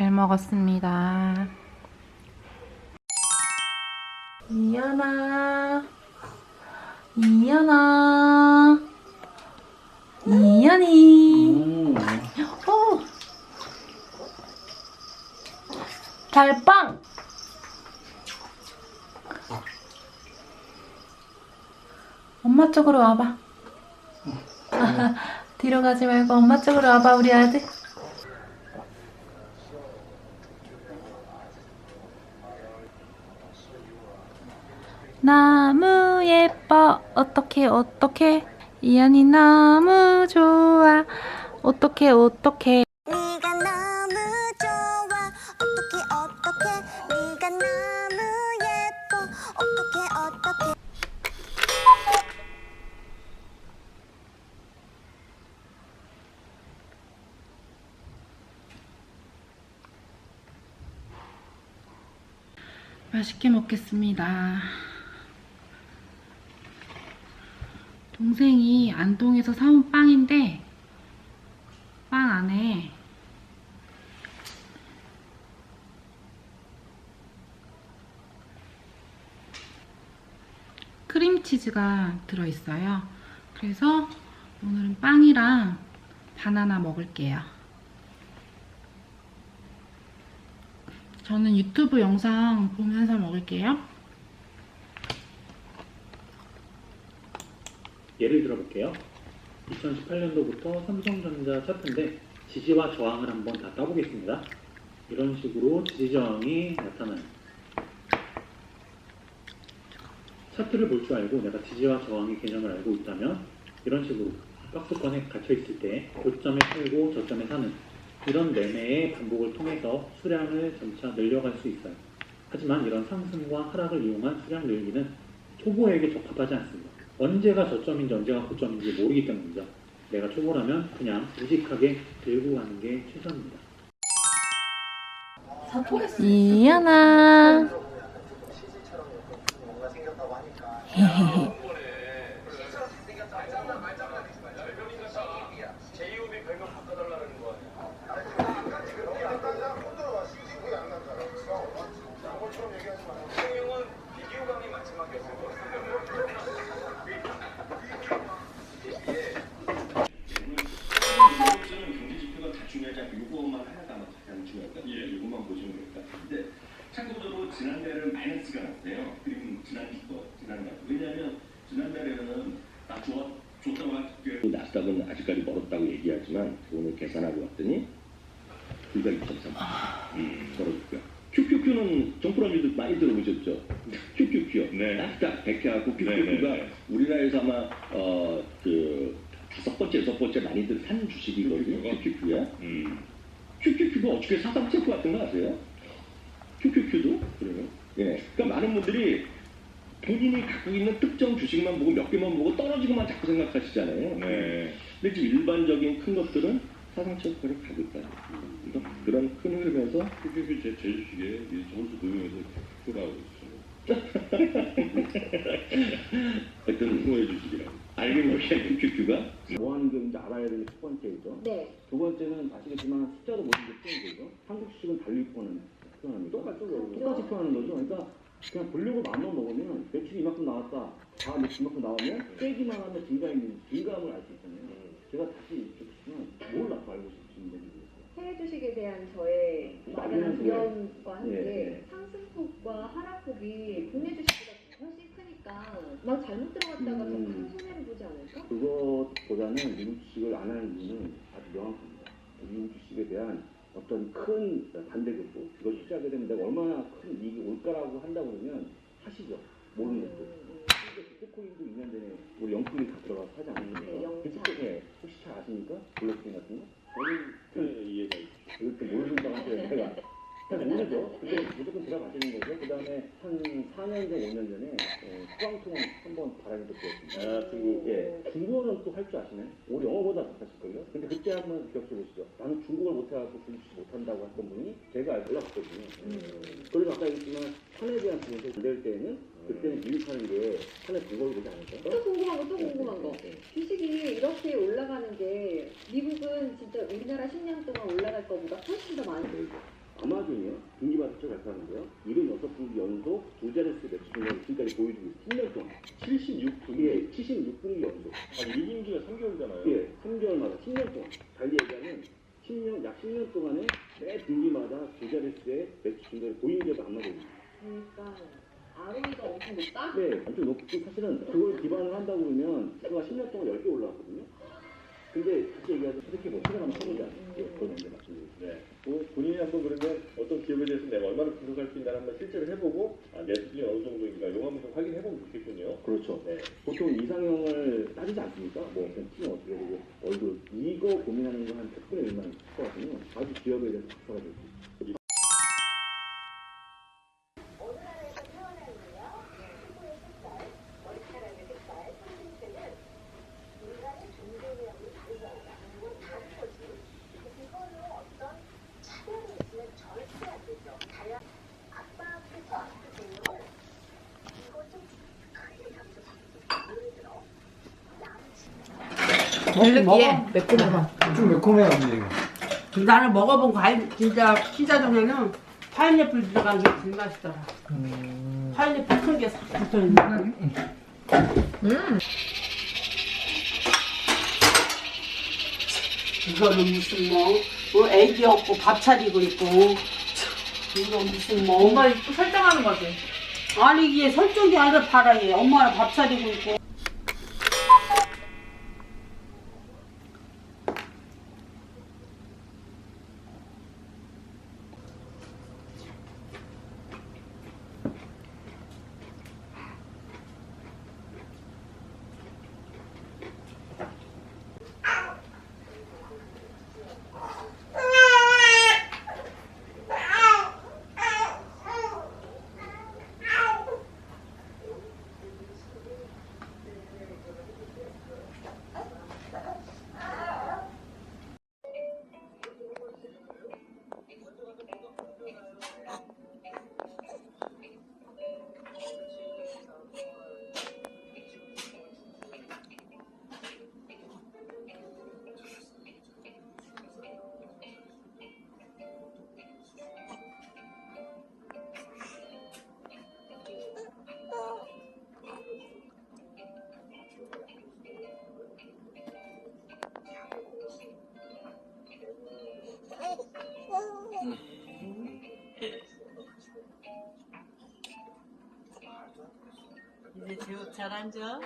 잘 먹었습니다. 이연아, 이연아, 이연이. 음. 오! 달빵! 엄마 쪽으로 와봐. 뒤로 가지 말고 엄마 쪽으로 와봐, 우리 아들. 나무 예뻐. 어떡해 어떡해 이안이 너무 좋아. 어떡해 어떡해 네가 너무 좋아. 어떻게 어떻게? 네가 너무 예뻐. 어떻게 어떻게? 맛있게 먹겠습니다. 동생이 안동에서 사온 빵인데 빵 안에 크림치즈가 들어있어요. 그래서 오늘은 빵이랑 바나나 먹을게요. 저는 유튜브 영상 보면서 먹을게요. 예를 들어볼게요. 2018년도부터 삼성전자 차트인데 지지와 저항을 한번 다 따보겠습니다. 이런 식으로 지지 저항이 나타나요. 차트를 볼 줄 알고 내가 지지와 저항의 개념을 알고 있다면 이런 식으로 박스권에 갇혀 있을 때 고점에 팔고 저점에 사는 이런 매매의 반복을 통해서 수량을 점차 늘려갈 수 있어요. 하지만 이런 상승과 하락을 이용한 수량 늘기는 초보에게 적합하지 않습니다. 언제가 저점인지 언제가 고점인지 모르기 때문이죠. 내가 초보라면 그냥 무식하게 들고 가는 게 최선입니다. 이연아. 저는 경제 지표가 다 중요하지 않고 요거만 하나가 가장 요것만 보시면 됩니다. 근데 참고적으로 지난달에는 마이너스가 났대요. 그리고 지난 거 지난 달. 왜냐하면 지난달에는 나 좋아 좋다고 할게. 나스닥은 아직까지 멀었다고 얘기하지만 오늘 계산하고 왔더니 불과 2.3. 음, 멀어졌고요. QQQ는 정프라미드 많이 들어보셨죠? QQQ. 네. 나스닥 100회하고 네, 네, QQQ가 네. 우리나라에서 아마 어, 그 다섯 번째, 여섯 번째 많이들 산 주식이거든요. QQQ야. 음. QQQ가 어떻게 사상 체크 같은 거 아세요? QQQ도? 그래요? 예. 그러니까 많은 분들이 본인이 갖고 있는 특정 주식만 보고 몇 개만 보고 떨어지고만 자꾸 생각하시잖아요. 네. 근데 지금 일반적인 큰 것들은 사상 체크를 가고 있다. 그러니까 그런 큰 흐름에서 QQQ 제 제 주식에 이 저번주 도용에서 QQ라고 있어요. 어떤 후회 주식이라고. 알게 모르게 QQQ가 뭐 하는 게 이제 알아야 되는 첫 번째이죠. 네 두 번째는 아시겠지만 숫자로 모든 게 표현되죠. 한국 주식은 달리기권은 표현합니다. 똑같죠. 똑같이 표현하는 거죠. 그러니까 그냥 보려고 마음만 먹으면 매출이 이만큼 나왔다. 다음에 이만큼 나오면 빼기만 하면 증가있는 증감을 알 수 있잖아요. 제가 다시 이렇게 보시면 몰라 알고 싶은 얘기 있어요. 해외 주식에 대한 저의 막연한 막연한 두려움과 함께 예, 예. 상승폭과 하락폭이 국내 주식보다 훨씬 크니까 막 잘못 들어갔다가 더 음. 큰 손해를 보지 않을까? 그것보다는 미국 주식을 안 하는 이유는 아주 명확합니다. 미국 주식에 대한 어떤 큰 반대급부, 이걸 투자하게 되면 내가 얼마나 큰 이익이 올까라고 한다고 그러면 하시죠. 모르는 것도. 음, 근데 비트코인도 2년 전에 우리 영국이 다 들어가서 하지 않았습니까? 네. 비트코인, 예, 혹시 잘 아십니까? 블록체인 같은 거? 저는 네, 이해가 있죠. 이렇게 모르신다고 하는데 제가 잘 모르죠. 근데 무조건 들어가시는 거죠. 그 다음에 한 4년 전, 5년 전에 어, 수강통 한번 바람이 불었습니다. 아, 중국. 예, 중국어는 또 할 줄 아시네? 우리 영어보다 잘하실걸요? 근데 그때 한번 기억해 보시죠. 나는 중국어를 못해갖고 중국식 못한다고 했던 분이 제가 연락했거든요. 그리고 아까 얘기했지만 산에 대한 분석이 안될 때는 그때는 미육하는 게 산의 방법이 되지 않을까? 또 궁금한 거 또 궁금한 거 네, 네. 주식이 이렇게 올라가는 게 미국은 진짜 우리나라 10년 동안 올라갈 거보다 훨씬 더 많이 네. 아마존이요. 분기마다 수치 발표하는데요. 76분기 연속 두 자릿수 매출 증가를 지금까지 보여주고 있어요. 10년 동안. 76분기. 예, 76분기 연속. 아니 1분기가 3개월이잖아요. 예, 3개월마다 10년 동안. 달리 얘기하면 10년, 약 10년 동안에 매 분기마다 두 자릿수의 매출 증가를 보인 적이 아마존입니다. 그러니까 ROE가 엄청 높다? 네, 엄청 높고 사실은 그걸 기반을 한다고 그러면 주가가 10년 동안 10개 올라왔거든요. 근데 다시 얘기하자면 이렇게 뭐 한번 해보자. 예, 그걸 먼저 말씀드리겠습니다. 네. 뭐 본인이 한번 그러면 어떤 기업에 대해서 내가 얼마나 분석할 수 있나 한번 실제로 해보고 아, 내 수준이 어느 정도인가 이거 한번 좀 확인해보면 좋겠군요. 그렇죠. 네. 보통 이상형을 따지지 않습니까? 뭐, 그냥 키는 어떻게 되고, 얼굴. 이거 고민하는 거 한 100분의 1만 있거든요. 아주 기업에 대해서 박사가 될수 있어요. 먹어. 매콤해봐. 좀 매콤해 언니. 이거. 나는 먹어본 과일 진짜 피자 중에는 파인애플 들어간 게 제일 맛있더라. 파인애플 큰 게 싹 붙어 있는 이거는 무슨 뭐, 뭐 애기 없고 밥 차리고 있고. 이거 무슨 뭐. 엄마 또 설정하는 거지. 아니 이게 설정이 아니라 팔아 얘 엄마랑 밥 차리고 있고 이제 제법 잘 앉아